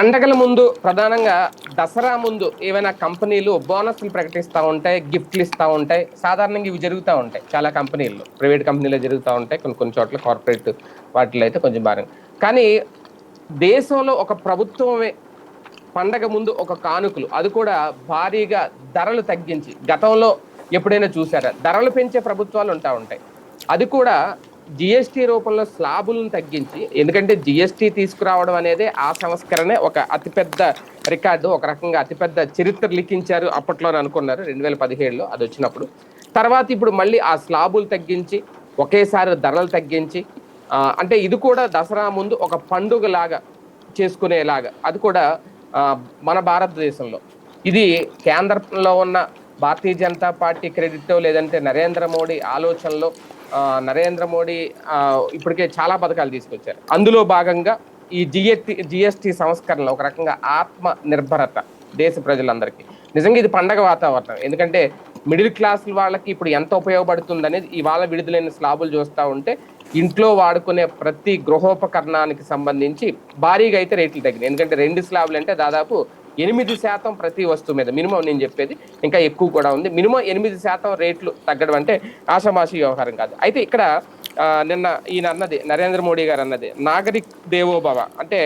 పండగల ముందు ప్రధానంగా దసరా ముందు ఏవైనా కంపెనీలు బోనస్లు ప్రకటిస్తూ ఉంటాయి గిఫ్ట్లు ఇస్తూ ఉంటాయి. సాధారణంగా ఇవి జరుగుతూ ఉంటాయి చాలా కంపెనీల్లో. ప్రైవేట్ కంపెనీలో జరుగుతూ ఉంటాయి కొన్ని కొన్ని చోట్ల కార్పొరేట్ వాటిలో అయితే కొంచెం భారం. కానీ దేశంలో ఒక ప్రభుత్వమే పండగ ముందు ఒక కానుకలు. అది కూడా భారీగా ధరలు తగ్గించి గతంలో ఎప్పుడైనా చూసారా? ధరలు పెంచే ప్రభుత్వాలు ఉంటా ఉంటాయి. అది కూడా జిఎస్టీ రూపంలో స్లాబులను తగ్గించి ఎందుకంటే జిఎస్టీ తీసుకురావడం అనేది ఆ సంస్కరణే ఒక అతిపెద్ద రికార్డు ఒక రకంగా అతిపెద్ద చరిత్ర లిఖించారు అప్పట్లో అనుకున్నారు రెండు వేల పదిహేడులో అది వచ్చినప్పుడు. తర్వాత ఇప్పుడు మళ్ళీ ఆ స్లాబులు తగ్గించి ఒకేసారి ధరలు తగ్గించి అంటే ఇది కూడా దసరా ముందు ఒక పండుగలాగా చేసుకునేలాగా. అది కూడా మన భారతదేశంలో. ఇది కేంద్రంలో ఉన్న భారతీయ జనతా పార్టీ క్రెడిట్ లేదంటే నరేంద్ర మోడీ ఆలోచనలో నరేంద్ర మోడీ ఇప్పటికే చాలా పథకాలు తీసుకొచ్చారు. అందులో భాగంగా ఈ జిఎస్టి జిఎస్టి సంస్కరణలో ఒక రకంగా ఆత్మ నిర్భరత దేశ ప్రజలందరికీ. నిజంగా ఇది పండగ వాతావరణం. ఎందుకంటే మిడిల్ క్లాస్ వాళ్ళకి ఇప్పుడు ఎంత ఉపయోగపడుతుంది అనేది ఇవాళ విడుదలైన స్లాబులు చూస్తూ ఉంటే ఇంట్లో వాడుకునే ప్రతి గృహోపకరణానికి సంబంధించి భారీగా అయితే రేట్లు తగ్గినాయి. ఎందుకంటే రెండు స్లాబులు అంటే దాదాపు ఎనిమిది శాతం ప్రతి వస్తువు మీద. మినిమం నేను చెప్పేది ఇంకా ఎక్కువ కూడా ఉంది. మినిమం ఎనిమిది శాతం రేట్లు తగ్గడం అంటే ఆషామాషి వ్యవహారం కాదు. అయితే ఇక్కడ నిన్న ఈయన అన్నది నరేంద్ర మోడీ గారు అన్నది నాగరిక్ దేవోభవ అంటే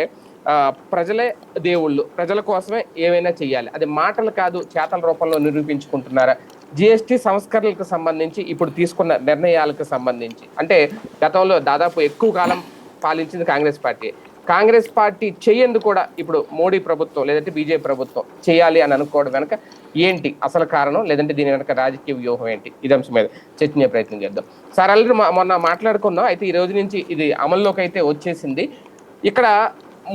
ప్రజలే దేవుళ్ళు ప్రజల కోసమే ఏమైనా చెయ్యాలి. అది మాటలు కాదు చేతల రూపంలో నిరూపించుకుంటున్నారా? జిఎస్టి సంస్కరణలకు సంబంధించి ఇప్పుడు తీసుకున్న నిర్ణయాలకు సంబంధించి. అంటే గతంలో దాదాపు ఎక్కువ కాలం పాలించింది కాంగ్రెస్ పార్టీ. కాంగ్రెస్ పార్టీ చేయందు కూడా ఇప్పుడు మోడీ ప్రభుత్వం లేదంటే బీజేపీ ప్రభుత్వం చేయాలి అని అనుకోవడం వెనక ఏంటి అసలు కారణం? లేదంటే దీని వెనక రాజకీయ వ్యూహం ఏంటి? ఇది అంశం మీద చర్చించే ప్రయత్నం చేద్దాం. సార్ ఆల్రెడీ మొన్న మాట్లాడుకున్నాం అయితే ఈ రోజు నుంచి ఇది అమల్లోకి అయితే వచ్చేసింది. ఇక్కడ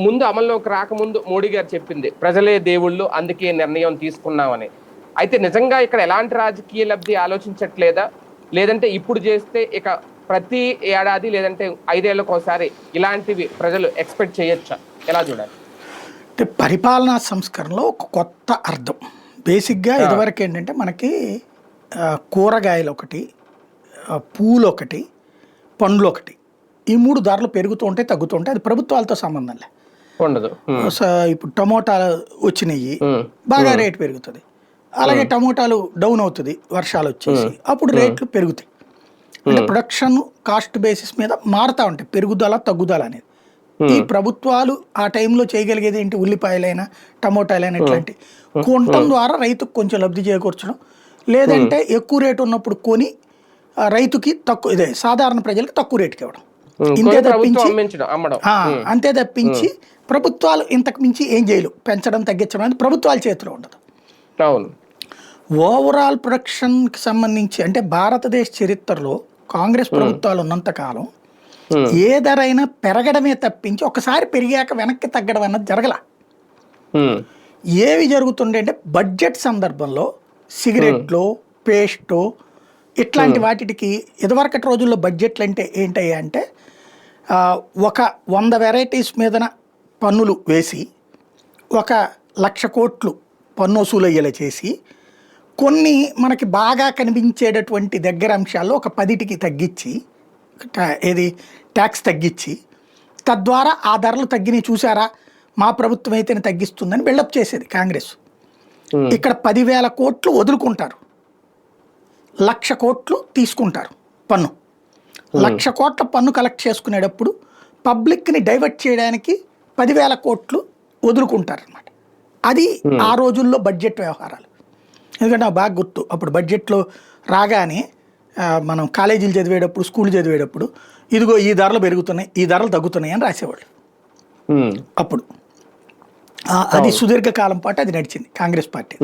ముందు అమల్లోకి రాకముందు మోడీ గారు చెప్పింది ప్రజలే దేవుళ్ళు అందుకే నిర్ణయం తీసుకున్నామని. అయితే నిజంగా ఇక్కడ ఎలాంటి రాజకీయ లబ్ధి ఆలోచించట్లేదా? లేదంటే ఇప్పుడు చేస్తే ఇక ప్రతి ఏడాది లేదంటే ఐదేళ్ళకు ఒకసారి ఇలాంటివి ప్రజలు ఎక్స్పెక్ట్ చేయొచ్చా? ఎలా చూడాలి? అంటే పరిపాలనా సంస్కరణలో ఒక కొత్త అర్థం. బేసిక్గా ఇదివరకు ఏంటంటే మనకి కూరగాయలు ఒకటి పూలు ఒకటి పండ్లు ఒకటి. ఈ మూడు ధరలు పెరుగుతూ ఉంటాయి తగ్గుతూ ఉంటాయి అది ప్రభుత్వాలతో సంబంధం లే. ఉండదు. ఇప్పుడు టమోటాలు వచ్చినాయి. బాగా రేటు పెరుగుతుంది. అలాగే టమోటాలు డౌన్ అవుతుంది వర్షాలు వచ్చేసి. అప్పుడు రేట్లు పెరుగుతాయి. అంటే ప్రొడక్షన్ కాస్ట్ బేసిస్ మీద మారుతా ఉంటాయి పెరుగుదల తగ్గుదల అనేది. ఈ ప్రభుత్వాలు ఆ టైంలో చేయగలిగేది ఏంటి? ఉల్లిపాయలైనా టమోటాలైనా ఇట్లాంటి కొనటం ద్వారా రైతుకు కొంచెం లబ్ధి చేకూర్చడం. లేదంటే ఎక్కువ రేటు ఉన్నప్పుడు కొని రైతుకి తక్కువ ఇదే సాధారణ ప్రజలకు తక్కువ రేటుకి ఇవ్వడం. ఇంతే తప్పించి అంతే తప్పించి ప్రభుత్వాలు ఇంతకు మించి ఏం చేయలేవు. పెంచడం తగ్గించడం అనేది ప్రభుత్వాల చేతిలో ఉండదు. అవును. ఓవరాల్ ప్రొడక్షన్కి సంబంధించి అంటే భారతదేశ చరిత్రలో కాంగ్రెస్ ప్రభుత్వాలు ఉన్నంతకాలం Hmm. ఏ ధర అయినా పెరగడమే తప్పించి ఒకసారి పెరిగాక వెనక్కి తగ్గడం అన్నది జరగల. ఉమ్, ఏవి జరుగుతుండే అంటే బడ్జెట్ సందర్భంలో సిగరెట్లు పేస్టు ఇట్లాంటి వాటికి ఇదివరకటి రోజుల్లో బడ్జెట్లు అంటే ఏంటయ్యా అంటే ఒక వంద వెరైటీస్ మీదన పన్నులు వేసి ఒక లక్ష కోట్లు పన్ను వసూలు అయ్యేలా చేసి కొన్ని మనకి బాగా కనిపించేటటువంటి దగ్గర అంశాల్లో ఒక పదిటికి తగ్గించి ఏది ట్యాక్స్ తగ్గించి తద్వారా ఆ ధరలు తగ్గినాయి చూసారా? మా ప్రభుత్వం అయితేనే తగ్గిస్తుందని బిల్డప్ చేసేది కాంగ్రెస్. ఇక్కడ పదివేల కోట్లు వదులుకుంటారు. లక్ష కోట్లు తీసుకుంటారు పన్ను. లక్ష కోట్ల పన్ను కలెక్ట్ చేసుకునేటప్పుడు పబ్లిక్ని డైవర్ట్ చేయడానికి పదివేల కోట్లు వదులుకుంటారు అనమాట అది ఆ రోజుల్లో బడ్జెట్ వ్యవహారాలు. ఎందుకంటే నాకు బాగా గుర్తు. అప్పుడు బడ్జెట్లో రాగానే మనం కాలేజీలు చదివేటప్పుడు స్కూల్ చదివేటప్పుడు ఇదిగో ఈ ధరలు పెరుగుతున్నాయి ఈ ధరలు తగ్గుతున్నాయి అని రాసేవాళ్ళు. అప్పుడు. అది సుదీర్ఘకాలం పాటు అది నడిచింది కాంగ్రెస్ పార్టీ.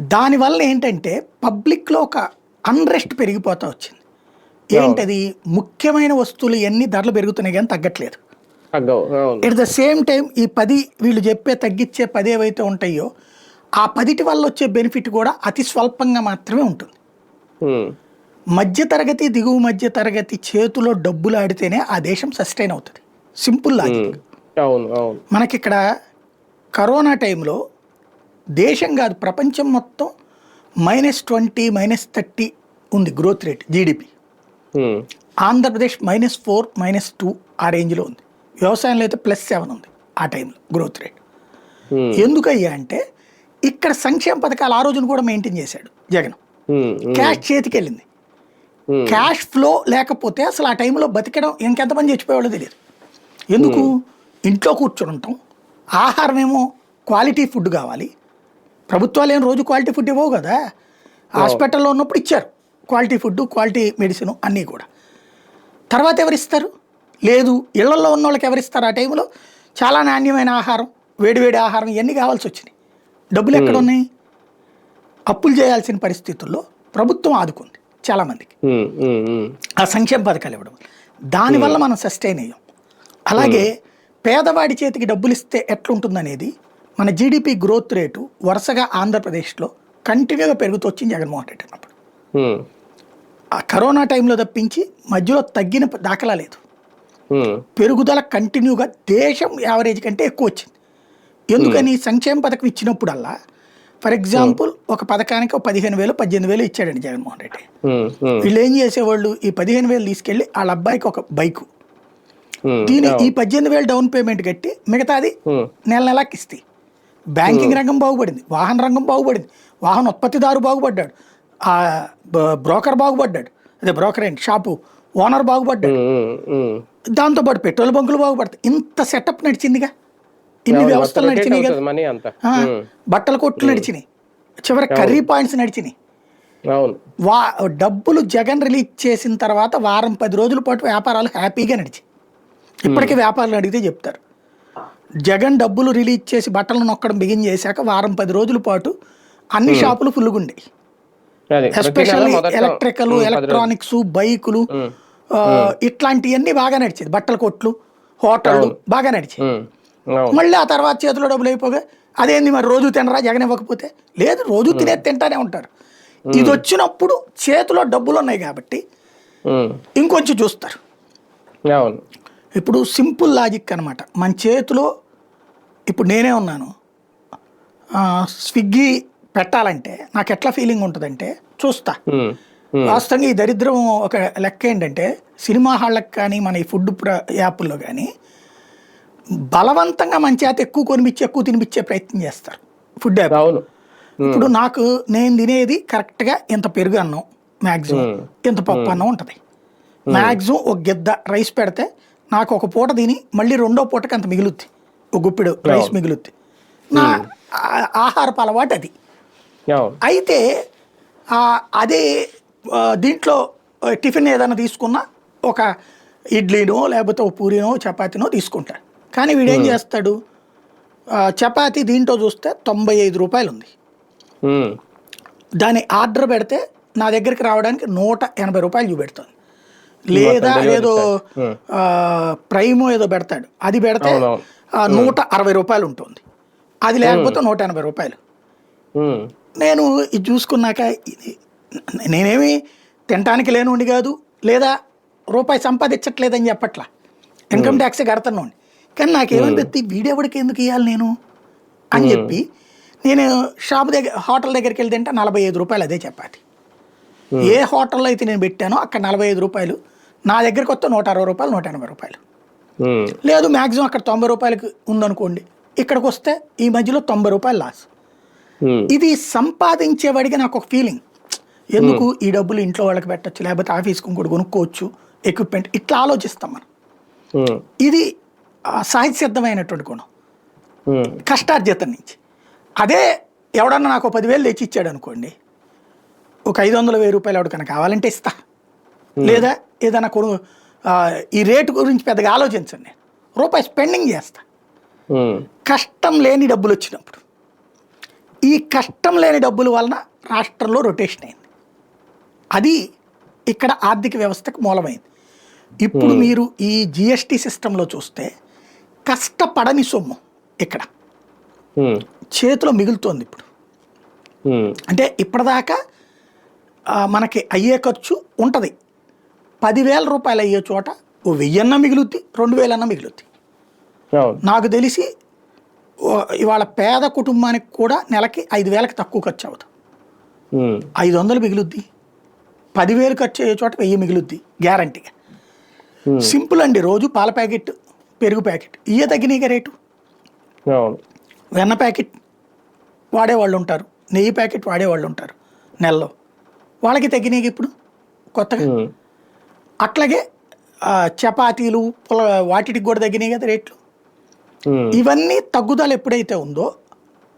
దానివల్ల ఏంటంటే పబ్లిక్లో ఒక అన్రెస్ట్ పెరిగిపోతా వచ్చింది. ఏంటది? ముఖ్యమైన వస్తువులు ఎన్ని ధరలు పెరుగుతున్నాయి కానీ తగ్గట్లేదు. ఎట్ ద సేమ్ టైం ఈ పది వీళ్ళు చెప్పే తగ్గించే పది ఏవైతే ఉంటాయో ఆ పదిటి వల్ల వచ్చే బెనిఫిట్ కూడా అతి స్వల్పంగా మాత్రమే ఉంటుంది. మధ్య తరగతి దిగువ మధ్య తరగతి చేతిలో డబ్బులు ఆడితేనే ఆ దేశం సస్టైన్ అవుతుంది. సింపుల్ లాజిక్ మనకి ఇక్కడ కరోనా టైంలో దేశం కాదు ప్రపంచం మొత్తం మైనస్ ట్వంటీ మైనస్ థర్టీ ఉంది growth rate GDP Andhra Pradesh minus four minus two ఆ రేంజ్లో ఉంది. వ్యవసాయంలో అయితే ప్లస్ సెవెన్ ఉంది ఆ టైంలో గ్రోత్ రేట్ ఎందుకయ్యా అంటే ఇక్కడ సంక్షేమ పథకాలు ఆ రోజున కూడా మెయింటైన్ చేశాడు జగన్. క్యాష్ చేతికి వెళ్ళింది. క్యాష్ ఫ్లో లేకపోతే అసలు ఆ టైంలో బతికడం ఇంకెంతమంది చచ్చిపోయేవాళ్ళో తెలియదు. ఎందుకు? ఇంట్లో కూర్చొని ఉంటాం. ఆహారం ఏమో క్వాలిటీ ఫుడ్ కావాలి. ప్రభుత్వాలు ఏం రోజు క్వాలిటీ ఫుడ్ ఇవ్వవు కదా? హాస్పిటల్లో ఉన్నప్పుడు ఇచ్చారు. క్వాలిటీ ఫుడ్ క్వాలిటీ మెడిసిన్ అన్నీ కూడా. తర్వాత ఎవరిస్తారు లేదు ఇళ్ళలో ఉన్న వాళ్ళకి ఎవరిస్తారు ఆ టైంలో చాలా నాణ్యమైన ఆహారం వేడివేడి ఆహారం ఇవన్నీ కావాల్సి వచ్చినాయి. డబ్బులు ఎక్కడ ఉన్నాయి? అప్పులు చేయాల్సిన పరిస్థితుల్లో ప్రభుత్వం ఆదుకుంది ఉమ్, ఉమ్, ఆ సంక్షేమ పథకాలు ఇవ్వడం. వల్ల. దానివల్ల మనం సస్టైన్ అయ్యాం. అలాగే పేదవాడి చేతికి డబ్బులు ఇస్తే ఎట్లుంటుందనేది మన జీడిపి గ్రోత్ రేటు వరుసగా ఆంధ్రప్రదేశ్లో కంటిన్యూగా పెరుగుతూ వచ్చింది జగన్మోహన్ రెడ్డి అన్నప్పుడు. ఆ కరోనా టైంలో తప్పించి మధ్యలో తగ్గిన దాఖలా లేదు. పెరుగుదల కంటిన్యూగా దేశం యావరేజ్ కంటే ఎక్కువ వచ్చింది. ఎందుకని సంక్షేమ పథకం ఇచ్చినప్పుడల్లా ఫర్ ఎగ్జాంపుల్ ఒక పథకానికి ఒక పదిహేను వేలు పద్దెనిమిది వేలు ఇచ్చాడండి జగన్మోహన్ రెడ్డి. వీళ్ళు ఏం చేసేవాళ్ళు? ఈ పదిహేను వేలు తీసుకెళ్ళి వాళ్ళ అబ్బాయికి ఒక బైకు. దీని ఈ పద్దెనిమిది వేలు డౌన్ పేమెంట్ కట్టి మిగతాది నెల నెలకి ఇస్తాయి బ్యాంకింగ్ రంగం బాగుపడింది వాహన రంగం బాగుపడింది వాహన ఉత్పత్తిదారు బాగుపడ్డాడు ఆ బ- బ్రోకర్ బాగుపడ్డాడు అదే బ్రోకర్ ఏంటి షాపు ఓనర్ బాగుపడ్డాడు. దాంతోపాటు పెట్రోల్ బంకులు బాగుపడతాయి. ఇంత సెటప్ నడిచిందిగా. ఇన్ని వ్యవస్థలు నడిచినాయి కదా. బట్టల కొట్లు నడిచినాయి. చివరి కర్రీ పాయింట్స్ నడిచినాయి. వా డబ్బులు జగన్ రిలీజ్ చేసిన తర్వాత వారం పది రోజుల పాటు వ్యాపారాలు హ్యాపీగా నడిచి ఇప్పటికీ వ్యాపారులు అడిగితే చెప్తారు. జగన్ డబ్బులు రిలీజ్ చేసి బట్టలు నొక్కడం బిగిన్ చేశాక వారం పది రోజుల పాటు అన్ని షాపులు ఫుల్గా ఉండేవి ఎస్పెషల్లీ ఎలక్ట్రికల్. ఎలక్ట్రానిక్స్ బైకులు ఇట్లాంటివన్నీ బాగా నడిచేది. బట్టల కొట్లు హోటళ్ళు బాగా నడిచేది. మళ్ళీ ఆ తర్వాత చేతిలో డబ్బులు అయిపోగా అదేంది మరి రోజు తినరా జగన్ ఇవ్వకపోతే? లేదు రోజు తినేది తింటానే ఉంటారు. ఇది వచ్చినప్పుడు చేతిలో డబ్బులు ఉన్నాయి కాబట్టి ఇంకొంచెం చూస్తారు. ఇప్పుడు సింపుల్ లాజిక్ అనమాట మన చేతిలో ఇప్పుడు నేనే ఉన్నాను. స్విగ్గీ పెట్టాలంటే నాకు ఎట్లా ఫీలింగ్ ఉంటుందంటే చూస్తా. వాస్తవంగా ఈ దరిద్రం ఒక లెక్క ఏంటంటే సినిమా హాళ్ళకి కానీ మన ఈ ఫుడ్ ప్ర యాప్ల్లో కానీ బలవంతంగా మన చేత ఎక్కువ కొనిపించి ఎక్కువ తినిపించే ప్రయత్నం చేస్తారు. ఫుడ్ అవును. ఇప్పుడు నాకు నేను తినేది కరెక్ట్గా ఇంత పెరుగు అన్నం మ్యాక్సిమం. ఇంత పప్పు అన్నం ఉంటుంది. మ్యాక్సిమం ఒక గిద్ద రైస్ పెడితే నాకు ఒక పూట తిని మళ్ళీ రెండో పూటకి అంత మిగులుద్ది. ఒక గుప్పిడు రైస్. మిగులుద్ది. నా ఆహారపు అలవాటు అది. అయితే అదే దీంట్లో టిఫిన్ ఏదైనా తీసుకున్నా ఒక ఇడ్లీనో లేకపోతే ఒక పూరీనో చపాతీనో తీసుకుంటాడు కానీ వీడేం చేస్తాడు? చపాతీ దీంట్లో చూస్తే తొంభై ఐదు రూపాయలు ఉంది దాని ఆర్డర్ పెడితే నా దగ్గరికి రావడానికి నూట ఎనభై రూపాయలు చూపెడుతుంది. లేదా ఏదో ప్రైమ్ ఏదో పెడతాడు. అది పెడితే నూట అరవై రూపాయలు ఉంటుంది. అది లేకపోతే నూట ఎనభై రూపాయలు. నేను ఇది చూసుకున్నాక ఇది నేనేమి తినటానికి లేనుండి కాదు. లేదా రూపాయి సంపాదించట్లేదని చెప్పట్లా. ఇన్కమ్ ట్యాక్స్ కడుతున్నాండి కానీ నాకేమనిపిస్తుంది వీడెవడికి ఎందుకు ఇవ్వాలి నేను? అని చెప్పి నేను షాప్ దగ్గర హోటల్ దగ్గరికి వెళ్తే అంటే నలభై ఐదు రూపాయలు అదే చపాతి. ఏ హోటల్లో అయితే నేను పెట్టానో అక్కడ నలభై ఐదు రూపాయలు. నా దగ్గరికి వస్తే నూట అరవై రూపాయలు నూట ఎనభై రూపాయలు. లేదు మ్యాక్సిమం అక్కడ తొంభై రూపాయలకి ఉందనుకోండి. ఇక్కడికి వస్తే ఈ మధ్యలో తొంభై రూపాయలు లాస్. ఇది సంపాదించేవాడికి నాకు ఒక ఫీలింగ్ ఎందుకు ఈ డబ్బులు ఇంట్లో వాళ్ళకి పెట్టచ్చు లేకపోతే ఆఫీస్కి ఇంకోటి కొనుక్కోవచ్చు ఎక్విప్మెంట్ ఇట్లా ఆలోచిస్తాం మనం. ఇది ఆ, సహజ సిద్ధమైనటువంటి గుణం కష్టార్జితం నుంచి. అదే ఎవడన్నా నాకు ఒక పదివేలు తెచ్చి ఇచ్చాడు అనుకోండి ఒక ఐదు వందల వెయ్యి రూపాయలు ఎవరికైనా కావాలంటే ఇస్తా. లేదా ఏదైనా కొను ఈ రేటు గురించి పెద్దగా ఆలోచించండి నేను. రూపాయి స్పెండింగ్ చేస్తా. కష్టం లేని డబ్బులు వచ్చినప్పుడు. ఈ కష్టం లేని డబ్బుల వలన రాష్ట్రంలో రొటేషన్ అయింది. అది ఇక్కడ ఆర్థిక వ్యవస్థకు మూలమైంది. ఇప్పుడు మీరు ఈ జిఎస్టి సిస్టంలో చూస్తే కష్టపడని సొమ్ము ఇక్కడ. చేతిలో మిగులుతోంది ఇప్పుడు. అంటే ఇప్పటిదాకా మనకి అయ్యే ఖర్చు ఉంటుంది. పదివేల రూపాయలు అయ్యే చోట ఓ వెయ్యన్నా మిగులుద్ది రెండు వేలన్నా మిగులుద్ది. నాకు తెలిసి ఇవాళ పేద కుటుంబానికి కూడా నెలకి ఐదు వేలకు తక్కువ ఖర్చు అవుతుంది ఐదు వందలు మిగులుద్ది. పదివేలు ఖర్చు అయ్యే చోట వెయ్యి మిగులుద్ది గ్యారంటీగా. సింపుల్ అండి రోజు పాల ప్యాకెట్ పెరుగు ప్యాకెట్. ఇయ్య తగ్గినాయిగా రేటు? వెన్న ప్యాకెట్ వాడేవాళ్ళు ఉంటారు నెయ్యి ప్యాకెట్ వాడేవాళ్ళు ఉంటారు నెలలో. వాళ్ళకి తగ్గినాయి ఇప్పుడు కొత్తగా? అట్లాగే చపాతీలు పుల వాటికి కూడా తగ్గినాయి కదా రేట్లు? ఇవన్నీ తగ్గుదల ఎప్పుడైతే ఉందో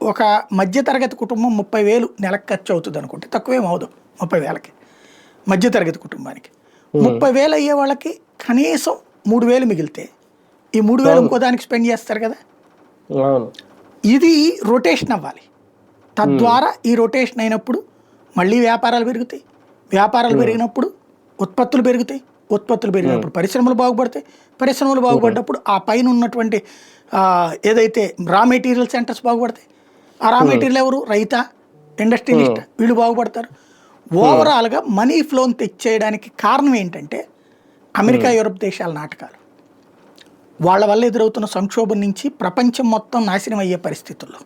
ఒక మధ్యతరగతి కుటుంబం ముప్పై వేలు నెలకు ఖర్చు అవుతుంది అనుకుంటే తక్కువేం అవదు ముప్పై వేలకి. మధ్యతరగతి కుటుంబానికి. ముప్పై వేలు అయ్యే వాళ్ళకి కనీసం మూడు వేలు మిగిలితే ఈ మూడు వేలు ఇంకో దానికి స్పెండ్ చేస్తారు కదా? ఇది రొటేషన్ అవ్వాలి. తద్వారా ఈ రొటేషన్ అయినప్పుడు మళ్ళీ వ్యాపారాలు పెరుగుతాయి. వ్యాపారాలు పెరిగినప్పుడు ఉత్పత్తులు పెరుగుతాయి. ఉత్పత్తులు పెరిగినప్పుడు పరిశ్రమలు బాగుపడతాయి. పరిశ్రమలు బాగుపడ్డప్పుడు ఆ పైన ఉన్నటువంటి ఏదైతే రా మెటీరియల్ సెంటర్స్ బాగుపడతాయి. ఆ రా మెటీరియల్ ఎవరు? రైతా ఇండస్ట్రియలిస్ట్ వీళ్ళు బాగుపడతారు. ఓవరాల్గా మనీ ఫ్లోని తెచ్చేయడానికి కారణం ఏంటంటే అమెరికా యూరప్ దేశాల నాటకాలు. వాళ్ళ వల్ల ఎదురవుతున్న సంక్షోభం నుంచి ప్రపంచం మొత్తం నాశనం అయ్యే పరిస్థితుల్లో.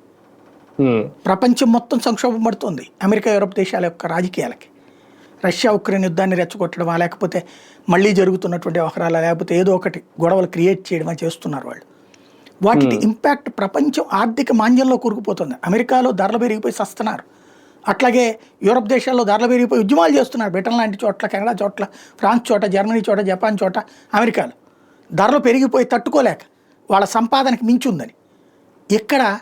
ప్రపంచం మొత్తం సంక్షోభం పడుతుంది. అమెరికా యూరప్ దేశాల యొక్క రాజకీయాలకి. రష్యా ఉక్రెయిన్ యుద్ధాన్ని రెచ్చగొట్టడమా లేకపోతే మళ్ళీ జరుగుతున్నటువంటి వ్యవహారాల లేకపోతే ఏదో ఒకటి గొడవలు క్రియేట్ చేయడమా చేస్తున్నారు వాళ్ళు. వాటి ఇంపాక్ట్ ప్రపంచం ఆర్థిక మాంద్యంలో కూరుకుపోతుంది. అమెరికాలో ధరలు పెరిగిపోయి సస్తున్నారు. అట్లాగే యూరప్ దేశాల్లో ధరలు పెరిగిపోయి ఉద్యమాలు చేస్తున్నారు. బ్రిటన్ లాంటి చోట్ల కెనడా చోట్ల ఫ్రాన్స్ చోట జర్మనీ చోట జపాన్ చోట అమెరికాలో. ధరలు పెరిగిపోయి తట్టుకోలేక వాళ్ళ సంపాదనకి మించి ఉందని ఇక్కడ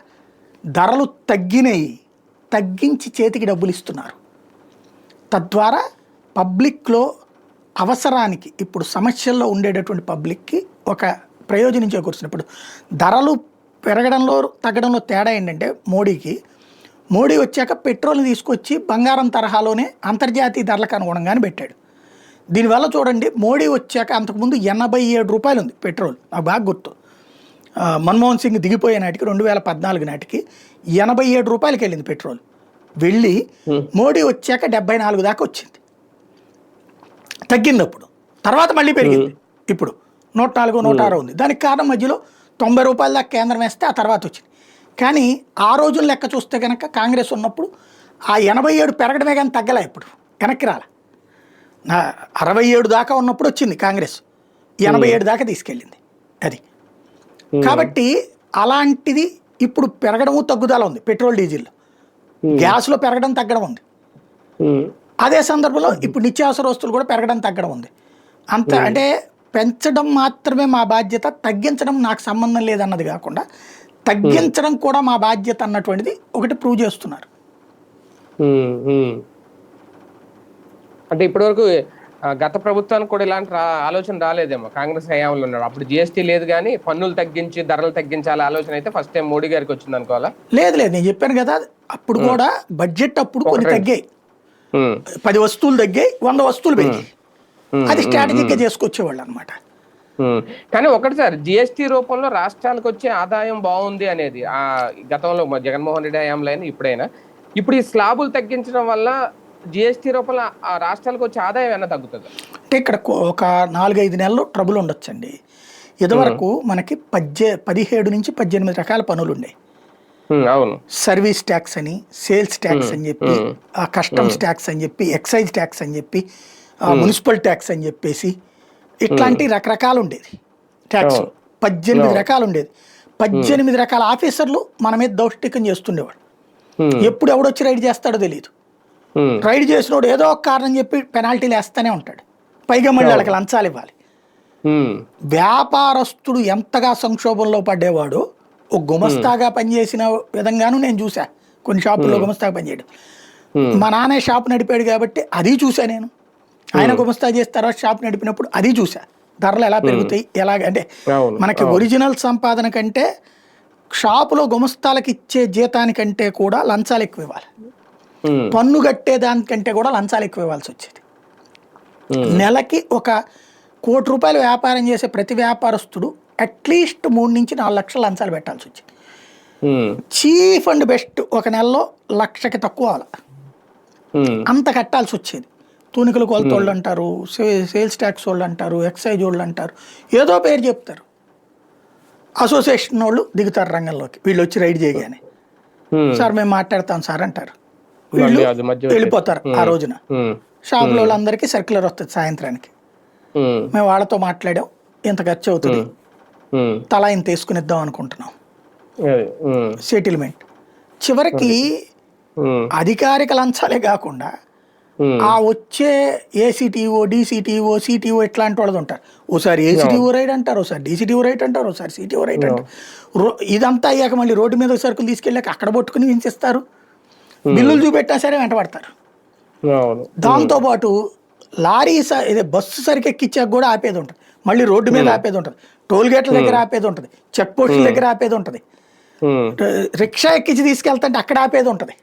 ధరలు తగ్గినాయి తగ్గించి చేతికి డబ్బులు ఇస్తున్నారు. తద్వారా పబ్లిక్లో అవసరానికి ఇప్పుడు సమస్యల్లో ఉండేటటువంటి పబ్లిక్కి ఒక ప్రయోజనం చేకూర్చినప్పుడు ధరలు పెరగడంలో తగ్గడంలో తేడా ఏంటంటే మోడీకి మోడీ వచ్చాక పెట్రోల్ని తీసుకొచ్చి బంగారం తరహాలోనే అంతర్జాతీయ ధరలకు అనుగుణంగానే పెట్టాడు. దీనివల్ల చూడండి మోడీ వచ్చాక అంతకుముందు ఎనభై ఏడు రూపాయలు ఉంది పెట్రోల్. నాకు బాగా గుర్తు. మన్మోహన్ సింగ్ దిగిపోయే నాటికి రెండు వేల పద్నాలుగు నాటికి ఎనభై ఏడు రూపాయలకి వెళ్ళింది పెట్రోల్. వెళ్ళి మోడీ వచ్చాక డెబ్బై నాలుగు దాకా వచ్చింది. తగ్గింది అప్పుడు తర్వాత మళ్ళీ పెరిగింది. ఇప్పుడు నూట నాలుగు నూట ఆరు ఉంది. దానికి కారణం మధ్యలో తొంభై రూపాయల దాకా కేంద్రం వేస్తే ఆ తర్వాత వచ్చింది. కానీ ఆ రోజుల లెక్క చూస్తే కనుక కాంగ్రెస్ ఉన్నప్పుడు ఆ ఎనభై ఏడు పెరగడమే కానీ తగ్గలే ఇప్పుడు. వెనక్కి రాల. అరవై ఏడు దాకా ఉన్నప్పుడు వచ్చింది కాంగ్రెస్. ఎనభై ఏడు దాకా తీసుకెళ్ళింది అది. కాబట్టి అలాంటిది ఇప్పుడు పెరగడము తగ్గుదల ఉంది పెట్రోల్ డీజిల్. గ్యాస్లో పెరగడం తగ్గడం ఉంది. అదే సందర్భంలో ఇప్పుడు నిత్యావసర వస్తువులు కూడా పెరగడం తగ్గడం ఉంది. అంత అంటే పెంచడం మాత్రమే మా బాధ్యత తగ్గించడం నాకు సంబంధం లేదన్నది కాకుండా తగ్గించడం కూడా మా బాధ్యత అన్నటువంటిది ఒకటి ప్రూవ్ చేస్తున్నారు. అంటే ఇప్పటివరకు గత ప్రభుత్వానికి కూడా ఇలాంటి ఆలోచన రాలేదేమో. కాంగ్రెస్ హయాంలో ఉన్నాడు. అప్పుడు జిఎస్టీ లేదు కానీ పన్నులు తగ్గించి ధరలు తగ్గించాలి ఆలోచన అయితే ఫస్ట్ టైం మోడీ గారికి వచ్చింది అనుకోవాలా? లేదు లేదు. నేను చెప్పాను కదా అప్పుడు కూడా బడ్జెట్ అప్పుడు కొన్ని తగ్గాయి. పది వస్తువులు తగ్గాయి వంద వస్తువులు పెరిగాయి. అది స్ట్రాటజిక్గా చేసుకొచ్చేవాళ్ళు అనమాట. కానీ ఒకటి సార్ జిఎస్టీ రూపంలో రాష్ట్రాలకు వచ్చే ఆదాయం బాగుంది అనేది ఆ గతంలో జగన్మోహన్ రెడ్డి హయాంలో అయినా ఇప్పుడైనా. ఇప్పుడు ఈ స్లాబులు తగ్గించడం వల్ల జిఎస్టీ రూపంలో ఆ రాష్ట్రాలకు వచ్చే ఆదాయం ఏమైనా తగ్గుతుంది? అంటే ఇక్కడ ఒక నాలుగైదు నెలలు ట్రబుల్ ఉండొచ్చండి. ఇదివరకు మనకి పద్దె పదిహేడు నుంచి పద్దెనిమిది రకాల పనులు అవును. సర్వీస్ ట్యాక్స్ అని సేల్స్ ట్యాక్స్ అని చెప్పి కస్టమ్స్ ట్యాక్స్ అని చెప్పి ఎక్సైజ్ ట్యాక్స్ అని చెప్పి మున్సిపల్ ట్యాక్స్ అని చెప్పేసి ఇట్లాంటి రకరకాలు ఉండేది ట్యాక్స్. పద్దెనిమిది రకాలు ఉండేది పద్దెనిమిది రకాల ఆఫీసర్లు మన మీద దౌష్టికం చేస్తుండేవాడు ఎప్పుడు ఎవడొచ్చి రైడ్ చేస్తాడో తెలియదు రైడ్ చేసినోడు ఏదో ఒక కారణం చెప్పి పెనాల్టీలు వేస్తూనే ఉంటాడు. పైగా మళ్ళీ వాళ్ళకి లంచాలు ఇవ్వాలి. వ్యాపారస్తుడు ఎంతగా సంక్షోభంలో పడ్డేవాడు ఒక గుమస్తాగా పనిచేసిన విధంగాను నేను చూసా కొన్ని షాపుల్లో గుమస్తాగా పనిచేయడం. మా నాన్న షాప్ నడిపాడు కాబట్టి అది చూసా నేను. ఆయన గుమస్తా చేసి తర్వాత షాప్ నడిపినప్పుడు అది చూసా ధరలు ఎలా పెరుగుతాయి ఎలాగ అంటే మనకి ఒరిజినల్ సంపాదన కంటే షాపులో గుమస్తాలకు ఇచ్చే జీతానికంటే కూడా లంచాలు ఎక్కువ ఇవ్వాలి. పన్ను కట్టే దానికంటే కూడా లంచాలు ఎక్కువ ఇవ్వాల్సి వచ్చేది నెలకి ఒక కోటి రూపాయలు వ్యాపారం చేసే ప్రతి వ్యాపారస్తుడు అట్లీస్ట్ మూడు నుంచి నాలుగు లక్షల లంచాలు పెట్టాల్సి వచ్చింది. చీఫ్ అండ్ బెస్ట్ ఒక నెలలో లక్షకి తక్కువ అంత కట్టాల్సి వచ్చేది. తూనికలు కొలతోళ్ళు అంటారు సేల్స్ ట్యాక్స్ వాళ్ళు అంటారు ఎక్సైజ్ వాళ్ళు అంటారు ఏదో పేరు చెప్తారు. అసోసియేషన్ వాళ్ళు దిగుతారు రంగంలోకి. వీళ్ళు వచ్చి రైడ్ చేయగానే. సార్ మేము మాట్లాడతాం సార్ అంటారు. వీళ్ళు వెళ్ళిపోతారు ఆ రోజున. ఉమ్, షాపులో వాళ్ళందరికీ సర్క్యులర్ వస్తుంది సాయంత్రానికి. మేము వాళ్ళతో మాట్లాడాం ఇంత ఖర్చు అవుతుంది. తలా ఇంత తీసుకునిద్దాం అనుకుంటున్నాం. సెటిల్మెంట్ చివరికి అధికారిక లంచాలే కాకుండా ఆ వచ్చే ఏసీటీఓ డీసీటీఓ సిటీఓ ఇట్లాంటి వాళ్ళది ఉంటారు. ఓసారి ఏసీటీఓ రైట్ అంటారు ఒకసారి డీసీటీఓ రైట్ అంటారు ఒకసారి సిటీఓ రైట్ అంటారు. ఇదంతా అయ్యాక మళ్ళీ రోడ్డు మీద సరుకులు తీసుకెళ్ళాక అక్కడ పట్టుకుని వించిస్తారు బిల్లులు చూపెట్టినా సరే వెంటబడతారు అవును. దాంతోపాటు లారీ ఇదే బస్సు సరికి ఎక్కించాక కూడా ఆపేది ఉంటుంది. మళ్ళీ రోడ్డు మీద ఆపేది ఉంటుంది. టోల్ గేట్ల దగ్గర ఆపేది ఉంటుంది. చెక్ పోస్టుల దగ్గర ఆపేది ఉంటుంది. రిక్షా ఎక్కించి తీసుకెళ్తుంటే అక్కడ ఆపేది ఉంటుంది.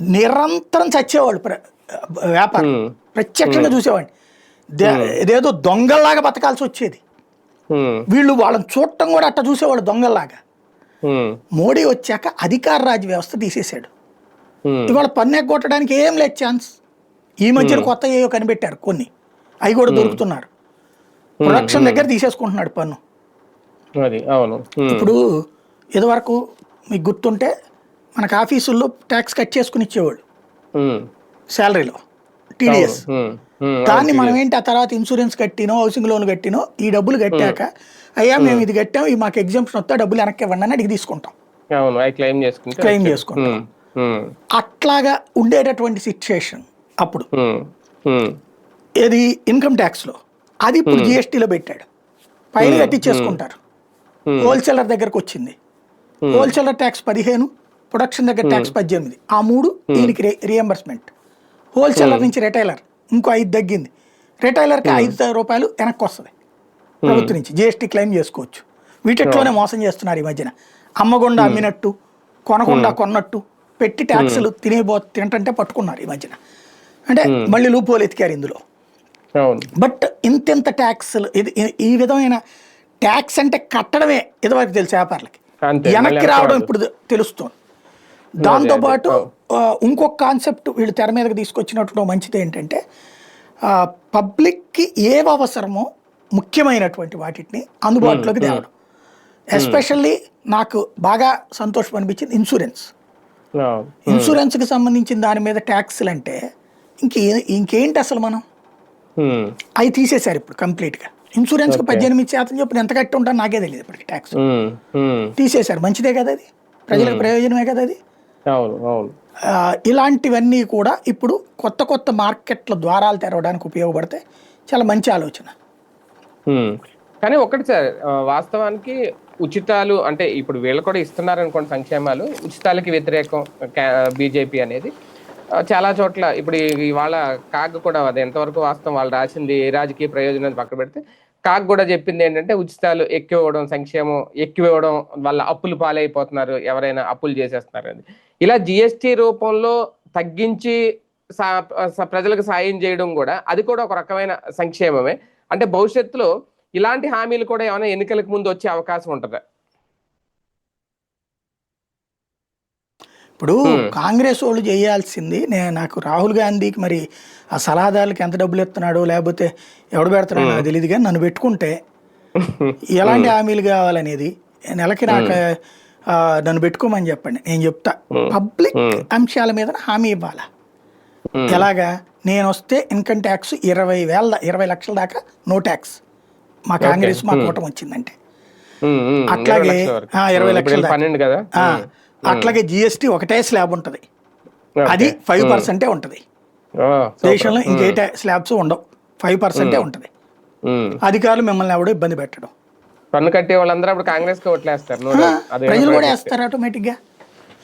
నిరంతరం చచ్చేవాళ్ళు ప్ర- వ్యాపారం ప్రత్యక్షంగా చూసేవాడిని. ఇదేదో దొంగల్లాగా బతకాల్సి వచ్చేది. వీళ్ళు వాళ్ళని చూడటం కూడా అట్ట చూసేవాళ్ళు దొంగల్లాగా. మోడీ వచ్చాక అధికార రాజ్య వ్యవస్థ తీసేశాడు. ఇవాళ పన్ను ఎగ్గొట్టడానికి ఏం లేదు ఛాన్స్ ఈ మధ్యన కొత్త ఏయో కనిపెట్టారు కొన్ని. అవి కూడా దొరుకుతున్నారు. ప్రొడక్షన్ దగ్గర తీసేసుకుంటున్నాడు పన్ను. అవును. ఇప్పుడు ఇదివరకు మీకు గుర్తుంటే మనకు ఆఫీసుల్లో ట్యాక్స్ కట్ చేసుకుని ఇచ్చేవాళ్ళు. శాలరీలో టీడీఎస్ దాన్ని మనం ఏంటి ఆ తర్వాత ఇన్సూరెన్స్ కట్టినో హౌసింగ్ లోన్ కట్టినో ఈ డబ్బులు కట్టాక అయ్యా మేము ఇది కట్టాం ఈ మాకు ఎగ్జామ్షన్ వస్తే డబ్బులు వెనక్కి ఇవ్వండి అని అడిగి తీసుకుంటాం. క్లెయిమ్ చేసుకుంటే అట్లాగా ఉండేటటువంటి సిచ్యుయేషన్ అప్పుడు. ఏది ఇన్కమ్ ట్యాక్స్లో అది ఇప్పుడు జిఎస్టీలో పెట్టాడు. పైన కట్టించేసుకుంటారు. హోల్సేలర్ దగ్గరకు వచ్చింది. హోల్సేలర్ ట్యాక్స్ పదిహేను ప్రొడక్షన్ దగ్గర ట్యాక్స్ పద్దెనిమిది. ఆ మూడు దీనికి రియంబర్స్మెంట్ హోల్సేలర్ నుంచి రిటైలర్ ఇంకో ఐదు తగ్గింది. రిటైలర్కి ఐదు రూపాయలు వెనక్కి వస్తుంది. ప్రభుత్వం నుంచి జిఎస్టీ క్లెయిమ్ చేసుకోవచ్చు. వీటిట్లోనే మోసం చేస్తున్నారు ఈ మధ్యన. అమ్మగుండా అమ్మినట్టు కొనకుండా కొన్నట్టు. పెట్టి ట్యాక్సులు తినేబో తింటంటే పట్టుకున్నారు ఈ మధ్యన. అంటే మళ్ళీ లూపోలు ఎతికారు ఇందులో. బట్ ఇంతెంత ట్యాక్స్లు ఇది ఈ- విధమైన ట్యాక్స్ అంటే కట్టడమే ఇదివరకు తెలుసు వ్యాపారులకి. వెనక్కి రావడం ఇప్పుడు తెలుస్తుంది. దాంతోపాటు ఇంకొక కాన్సెప్ట్ వీళ్ళు తెర మీదకి తీసుకొచ్చినటువంటి మంచిది ఏంటంటే పబ్లిక్కి ఏవి అవసరమో ముఖ్యమైనటువంటి వాటిని అందుబాటులోకి తేవడం. ఎస్పెషల్లీ నాకు బాగా సంతోషం అనిపించింది ఇన్సూరెన్స్. అవును. ఇన్సూరెన్స్కి సంబంధించిన దాని మీద ట్యాక్స్లు అంటే ఇంకే ఇంకేంటి అసలు మనం? అవి తీసేశారు ఇప్పుడు కంప్లీట్గా. ఇన్సూరెన్స్కి పద్దెనిమిది శాతం చొప్పున ఎంత కట్టి ఉంటాను నాకే తెలియదు ఇప్పటికి ట్యాక్స్. తీసేశారు. మంచిదే కదా అది? ప్రజలకు ప్రయోజనమే కదా అది? ఇలాంటివన్నీ కూడా ఇప్పుడు కొత్త కొత్త మార్కెట్ల ద్వారాలు తెరవడానికి ఉపయోగపడతాయి. చాలా మంచి ఆలోచన. కానీ ఒకటి సార్ వాస్తవానికి ఉచితాలు అంటే ఇప్పుడు వీళ్ళు కూడా ఇస్తున్నారు అనుకోండి సంక్షేమాలు ఉచితాలకి వ్యతిరేకం బీజేపీ అనేది. చాలా చోట్ల ఇప్పుడు ఇవాళ కాగ్ కూడా అది ఎంతవరకు వాస్తవం వాళ్ళు రాసింది రాజకీయ ప్రయోజనం పక్కన పెడితే కాగ్ కూడా చెప్పింది ఏంటంటే ఉచితాలు ఎక్కువ ఇవ్వడం సంక్షేమం ఎక్కువ ఇవ్వడం వల్ల అప్పులు పాలైపోతున్నారు ఎవరైనా అప్పులు చేసేస్తున్నారు అని ఇలా జిఎస్టి రూపంలో తగ్గించి ప్రజలకు సాయం చేయడం కూడా అది కూడా ఒక రకమైన సంక్షేమమే. అంటే భవిష్యత్తులో ఇలాంటి హామీలు కూడా ఏమైనా ఎన్నికలకు ముందు వచ్చే అవకాశం ఉంటుందా? ఇప్పుడు కాంగ్రెస్ వాళ్ళు చేయాల్సింది నేను నాకు రాహుల్ గాంధీకి మరి ఆ సలహాదారులకి ఎంత డబ్బులు ఇస్తున్నాడో లేకపోతే ఎవడు పెడుతున్నాడో నాకు తెలియదు కానీ నన్ను పెట్టుకుంటే ఎలాంటి హామీలు కావాలనేది నెలకి నాకు నన్ను పెట్టుకోమని చెప్పండి నేను చెప్తా. పబ్లిక్ అంశాల మీద హామీ ఇవ్వాలా. ఎలాగా? నేను వస్తే ఇన్కమ్ ట్యాక్స్ ఇరవై వేల ఇరవై లక్షల దాకా నో ట్యాక్స్. మా కాంగ్రెస్ మా కూటమి వచ్చిందంటే. అట్లాగే, ఇరవై లక్షల. పన్నెండు కదా? అట్లాగే జిఎస్టీ ఒకటే స్లాబ్ ఉంటుంది. అది ఫైవ్ పర్సెంటే ఉంటుంది. దేశంలో ఇంకే స్లాబ్స్ ఉండవు. ఫైవ్ పర్సెంటే ఉంటుంది. అధికారులు మిమ్మల్ని ఎవడో ఇబ్బంది పెట్టడం. పన్ను కట్టే వాళ్ళందరూ అప్పుడు కాంగ్రెస్కి ఓట్లేస్తారు ప్రజలు కూడా వేస్తారు ఆటోమేటిక్గా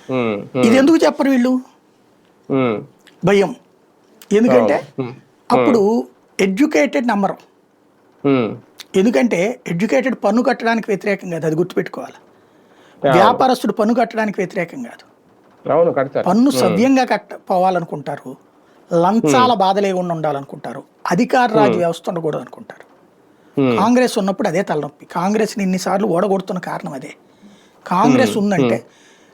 ఉమ్, ఉమ్, ఇది ఎందుకు చెప్పరు వీళ్ళు? భయం. ఎందుకంటే అప్పుడు ఎడ్యుకేటెడ్ నంబరు. ఎందుకంటే ఎడ్యుకేటెడ్ పన్ను కట్టడానికి వ్యతిరేకం కాదు అది గుర్తుపెట్టుకోవాలి. వ్యాపారస్తుడు పన్ను కట్టడానికి వ్యతిరేకం కాదు. పన్ను సవ్యంగా కట్ట పోవాలనుకుంటారు లంచాల బాధ లేకుండా ఉండాలనుకుంటారు అధికార రాజు వ్యవస్థ ఉండకూడదు అనుకుంటారు కాంగ్రెస్ ఉన్నప్పుడు అదే తలనొప్పి. కాంగ్రెస్ని ఇన్నిసార్లు ఓడగొడుతున్న కారణం అదే. కాంగ్రెస్ ఉందంటే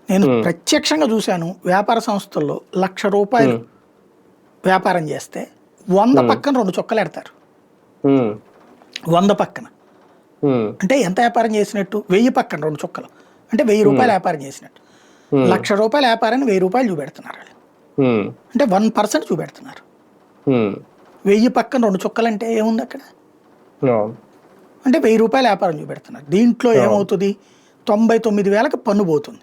నేను ప్రత్యక్షంగా చూశాను వ్యాపార సంస్థల్లో లక్ష రూపాయలు వ్యాపారం చేస్తే వంద పక్కన రెండు చొక్కలు ఎడతారు వంద పక్కన. అంటే ఎంత వ్యాపారం చేసినట్టు? వెయ్యి పక్కన రెండు చొక్కలు. అంటే వెయ్యి రూపాయలు వ్యాపారం చేసినట్టు. లక్ష రూపాయల వ్యాపారాన్ని వెయ్యి రూపాయలు చూపెడుతున్నారు వాళ్ళు. అంటే వన్ పర్సెంట్ చూపెడుతున్నారు. వెయ్యి పక్కన రెండు చుక్కలు అంటే ఏముంది అక్కడ? అంటే వెయ్యి రూపాయల వ్యాపారం చూపెడుతున్నారు. దీంట్లో ఏమవుతుంది? తొంభై తొమ్మిది వేలకు పన్ను పోతుంది.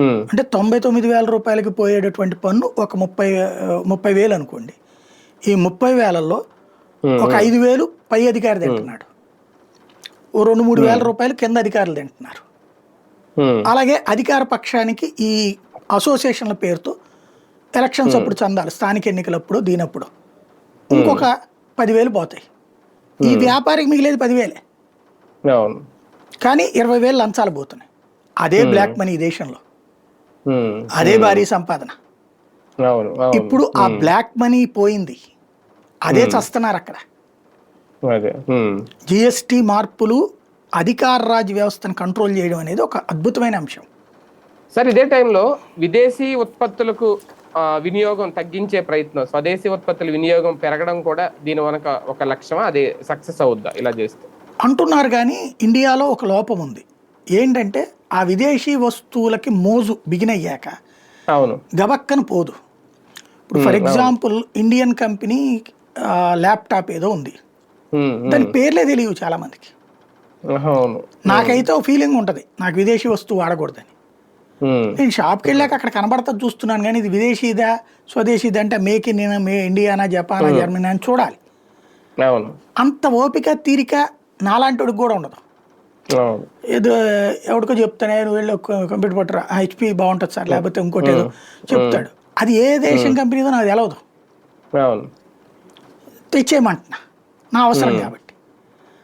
అంటే తొంభై తొమ్మిది వేల రూపాయలకి పోయేటటువంటి పన్ను ఒక ముప్పై ముప్పై వేలు అనుకోండి. ఈ ముప్పై వేలల్లో ఒక ఐదు వేలు పై అధికారి తింటున్నాడు. ఓ రెండు మూడు వేల రూపాయలు కింద అధికారులు తింటున్నారు. అలాగే అధికార పక్షానికి ఈ అసోసియేషన్ల పేరుతో ఎలక్షన్స్ అప్పుడు చందాలి స్థానిక ఎన్నికలప్పుడు దీనప్పుడు. ఇంకొక పదివేలు పోతాయి. ఈ వ్యాపారికి మిగిలేది పదివేలే. కానీ ఇరవై వేలు లంచాలు పోతున్నాయి. అదే బ్లాక్ మనీ దేశంలో. అదే భారీ సంపాదన. ఇప్పుడు ఆ బ్లాక్ మనీ పోయింది. అదే చస్తున్నారు అక్కడ. జిఎస్టి మార్పులు అధికార రాజ్య వ్యవస్థను కంట్రోల్ చేయడం అనేది ఒక అద్భుతమైన అంశం. సార్ ఇదే టైంలో విదేశీ ఉత్పత్తులకు వినియోగం తగ్గించే ప్రయత్నం స్వదేశీ ఉత్పత్తుల వినియోగం పెరగడం కూడా దీని వెనక ఒక లక్ష్యమా? అది సక్సెస్ అవుద్దా ఇలా చేస్తే? అంటున్నారు కానీ ఇండియాలో ఒక లోపం ఉంది. ఏంటంటే ఆ విదేశీ వస్తువులకి మోజు బిగినయ్యాక అవును. గబక్కన పోదు. ఇప్పుడు for example Indian company laptop ఏదో ఉంది. దాని పేర్లే తెలియవు చాలా మందికి నాకైతే ఒక ఫీలింగ్ ఉంటుంది. నాకు విదేశీ వస్తువు వాడకూడదని. నేను షాప్కి వెళ్ళాక అక్కడ కనబడతా చూస్తున్నాను కానీ ఇది విదేశీదా స్వదేశీదా అంటే మేక్ ఇన్ మే ఇండియానా జపానా జర్మనీ అని చూడాలి. అంత ఓపిక తీరిక నాలాంటివాడికి కూడా ఉండదు. ఏదో ఎవరికో చెప్తానే నువ్వు వెళ్ళి కంప్యూటర్ పట్టరా హెచ్పి బాగుంటుంది సార్ లేకపోతే ఇంకోటి ఏదో చెప్తాడు. అది ఏ దేశం కంపెనీదో నాకు తెలవదు. తెచ్చేయమంటున్నా. నా అవసరం కాబట్టి.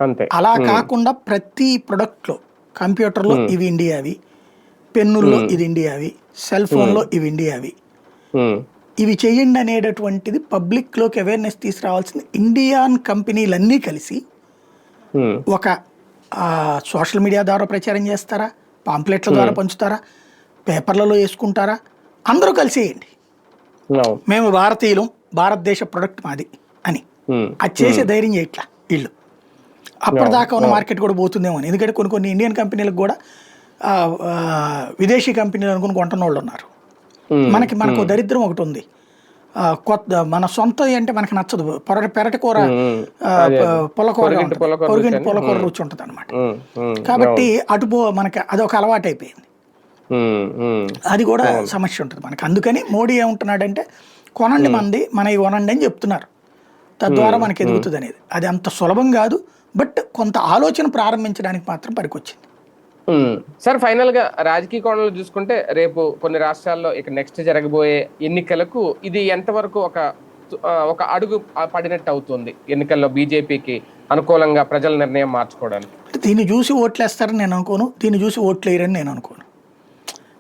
అంతే. అలా కాకుండా ప్రతి ప్రొడక్ట్లో కంప్యూటర్లో ఇవి ఇండియావి పెన్నుల్లో ఇది ఇండియావి సెల్ ఫోన్లో ఇవి ఇండియావి ఉమ్, ఇవి చేయండి అనేటటువంటిది పబ్లిక్లోకి అవేర్నెస్ తీసుకురావాల్సింది. ఇండియన్ కంపెనీలన్నీ కలిసి ఒక సోషల్ మీడియా ద్వారా ప్రచారం చేస్తారా? పాంప్లెట్ల ద్వారా పంచుతారా? పేపర్లలో వేసుకుంటారా? అందరూ కలిసి వేయండి. అవును. మేము భారతీయులం భారతదేశ ప్రొడక్ట్ మాది అని. అది చేసే ధైర్యం చేయట్లా వీళ్ళు అప్పటిదాకా ఉన్న మార్కెట్ కూడా పోతుందేమో అని. ఎందుకంటే కొన్ని కొన్ని ఇండియన్ కంపెనీలకు కూడా విదేశీ కంపెనీలు అనుకుని కొంటున్న వాళ్ళు ఉన్నారు మనకి మనకు దరిద్రం ఒకటి ఉంది. కొత్త మన సొంత అంటే మనకి నచ్చదు. పొర పెరటి కూర ఉమ్, ఆ, ప- పుల్లకూర పొరుగింటి పొరుగింటి రుచి ఉంటుంది అనమాట కాబట్టి అటు మనకి అదొక అలవాటు అయిపోయింది అది కూడా సమస్య ఉంటుంది మనకి. అందుకని మోడీ ఏమంటున్నాడంటే కొనండి మంది మన ఇవి కొనండి అని చెప్తున్నారు. తద్వారా మనకి ఎదుగుతుంది అనేది అది అంత సులభం కాదు బట్ కొంత ఆలోచన ప్రారంభించడానికి మాత్రం పనికొచ్చింది. సార్ ఫైనల్గా రాజకీయ కోణంలో చూసుకుంటే రేపు కొన్ని రాష్ట్రాల్లో ఇక నెక్స్ట్ జరగబోయే ఎన్నికలకు ఇది ఎంతవరకు ఒక ఒక అడుగు పడినట్టు అవుతుంది ఎన్నికల్లో బీజేపీకి అనుకూలంగా ప్రజల నిర్ణయం మార్చుకోవడానికి? దీన్ని చూసి ఓట్లు వేస్తారని నేను అనుకోను దీన్ని చూసి ఓట్లు వేయరని నేను అనుకోను.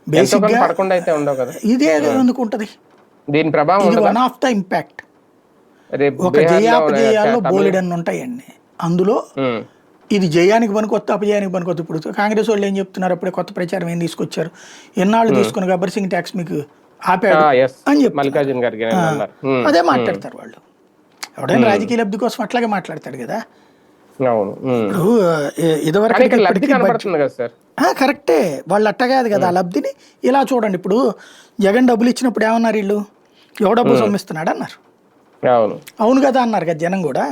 బేసిక్గా పడకుండా అయితే ఉండవు కదా. ఇదే ఎందుకు ఉంటుంది దీని ప్రభావం వన్ ఆఫ్ ద ఇంపాక్ట్ ఒక జయాపజయాల్లో బోలెడన్ని ఉంటాయండి. అందులో ఇది జయానికి పనికొత్త అపజయానికి పనికొత్త ఇప్పుడు. కాంగ్రెస్ వాళ్ళు ఏం చెప్తున్నారు? అప్పుడే కొత్త ప్రచారం ఏం తీసుకొచ్చారు? ఎన్నాళ్ళు తీసుకుని గబ్బర్ సింగ్ ట్యాక్స్ మీకు ఆపాడు. అని. మల్లికార్జున్ గారికి ఉమ్, అదే మాట్లాడతారు వాళ్ళు. ఎవడైనా రాజకీయ లబ్ధి కోసం అట్లాగే మాట్లాడతాడు కదా? కరెక్టే. వాళ్ళు అట్ట కాదు కదా ఆ లబ్ధిని ఇలా చూడండి. ఇప్పుడు జగన్ డబ్బులు ఇచ్చినప్పుడు ఏమన్నారు వీళ్ళు? ఎవడు డబ్బు సొమ్మిస్తున్నాడు అన్నారు. అవును. అవును కదా అన్నారు కదా జనం కూడా.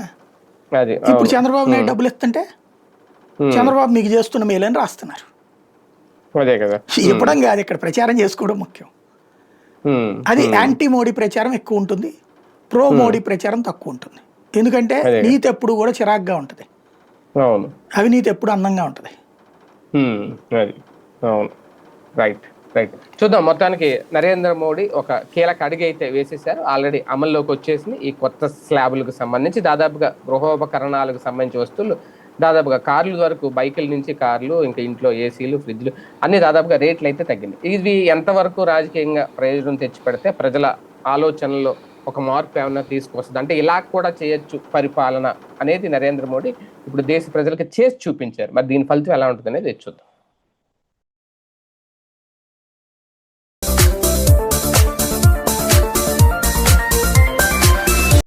అది ఇప్పుడు చంద్రబాబు నాయుడు డబ్బులు ఇస్తుంటే చంద్రబాబు మీకు చేస్తున్న మేలని రాస్తున్నారు. అదే కదా. ఇవ్వడం కాదు ఇక్కడ ప్రచారం చేసుకోవడం ముఖ్యం. అది యాంటీ మోడీ ప్రచారం ఎక్కువ ఉంటుంది ప్రో మోడీ ప్రచారం తక్కువ ఉంటుంది. ఎందుకంటే. నీతి ఎప్పుడు కూడా చిరాగ్గా ఉంటుంది. అవును. అవినీతి ఎప్పుడు అందంగా ఉంటుంది. అవును. Right right. చూద్దాం మొత్తానికి నరేంద్ర మోడీ ఒక కీలక అడుగు అయితే వేసేసారు ఆల్రెడీ అమల్లోకి వచ్చేసింది. ఈ కొత్త స్లాబులకు సంబంధించి దాదాపుగా గృహోపకరణాలకు సంబంధించి వస్తువులు దాదాపుగా కార్లు వరకు బైకుల నుంచి కార్లు ఇంకా ఇంట్లో ఏసీలు ఫ్రిడ్జ్లు అన్ని దాదాపుగా రేట్లు అయితే తగ్గింది. ఇది ఎంతవరకు రాజకీయంగా ప్రయోజనం తెచ్చిపెడితే ప్రజల ఆలోచనలో ఒక మార్పు ఏమైనా తీసుకొస్తుంది? అంటే ఇలా కూడా చేయొచ్చు పరిపాలన అనేది నరేంద్ర మోడీ ఇప్పుడు దేశ ప్రజలకు చేసి చూపించారు. మరి దీని ఫలితం ఎలా ఉంటుంది అనేది చూద్దాం.